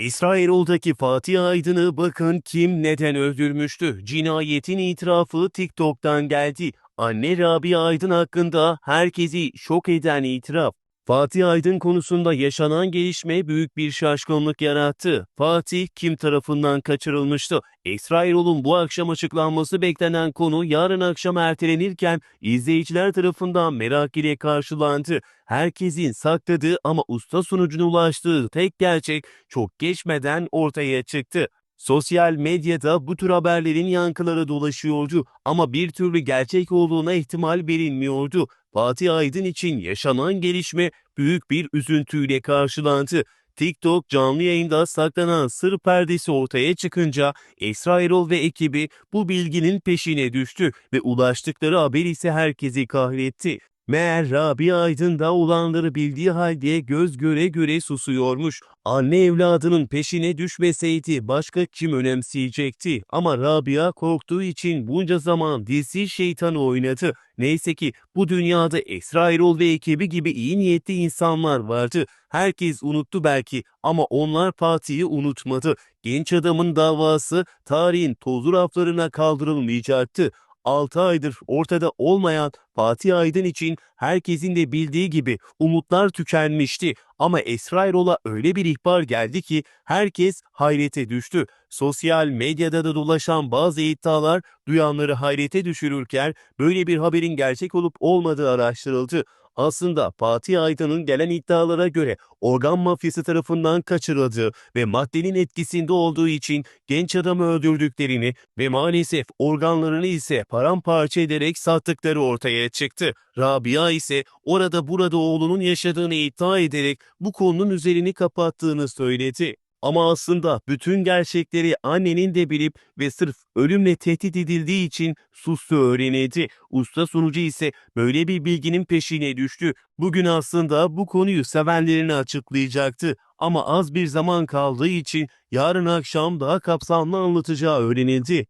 Esra Erol'daki Fatih Aydın'ı bakın kim neden öldürmüştü. Cinayetin itirafı TikTok'tan geldi. Anne Rabia Aydın hakkında herkesi şok eden itiraf. Fatih Aydın konusunda yaşanan gelişme büyük bir şaşkınlık yarattı. Fatih kim tarafından kaçırılmıştı? Esra Erol'un bu akşam açıklanması beklenen konu yarın akşam ertelenirken izleyiciler tarafından merak ile karşılandı. Herkesin sakladığı ama usta sonucuna ulaştığı tek gerçek çok geçmeden ortaya çıktı. Sosyal medyada bu tür haberlerin yankıları dolaşıyordu ama bir türlü gerçek olduğuna ihtimal verilmiyordu. Fatih Aydın için yaşanan gelişme büyük bir üzüntüyle karşılandı. TikTok canlı yayında saklanan sır perdesi ortaya çıkınca Esra Erol ve ekibi bu bilginin peşine düştü ve ulaştıkları haber ise herkesi kahretti. Meğer Rabia Aydın da olanları bildiği halde göz göre göre susuyormuş. Anne evladının peşine düşmeseydi başka kim önemseyecekti? Ama Rabia korktuğu için bunca zaman dizi şeytanı oynadı. Neyse ki bu dünyada Esra Erol ve ekibi gibi iyi niyetli insanlar vardı. Herkes unuttu belki ama onlar Fatih'i unutmadı. Genç adamın davası tarihin tozlu raflarına kaldırılmayacaktı. 6 aydır ortada olmayan Fatih Aydın için herkesin de bildiği gibi umutlar tükenmişti. Ama Esra Erol'a öyle bir ihbar geldi ki herkes hayrete düştü. Sosyal medyada da dolaşan bazı iddialar duyanları hayrete düşürürken böyle bir haberin gerçek olup olmadığı araştırıldı. Aslında Fatih Aydın'ın gelen iddialara göre organ mafyası tarafından kaçırıldığı ve maddenin etkisinde olduğu için genç adamı öldürdüklerini ve maalesef organlarını ise paramparça ederek sattıkları ortaya çıktı. Rabia ise orada burada oğlunun yaşadığını iddia ederek bu konunun üzerini kapattığını söyledi. Ama aslında bütün gerçekleri annenin de bilip ve sırf ölümle tehdit edildiği için sustu öğrenildi. Usta sunucu ise böyle bir bilginin peşine düştü. Bugün aslında bu konuyu sevenlerine açıklayacaktı. Ama az bir zaman kaldığı için yarın akşam daha kapsamlı anlatacağı öğrenildi.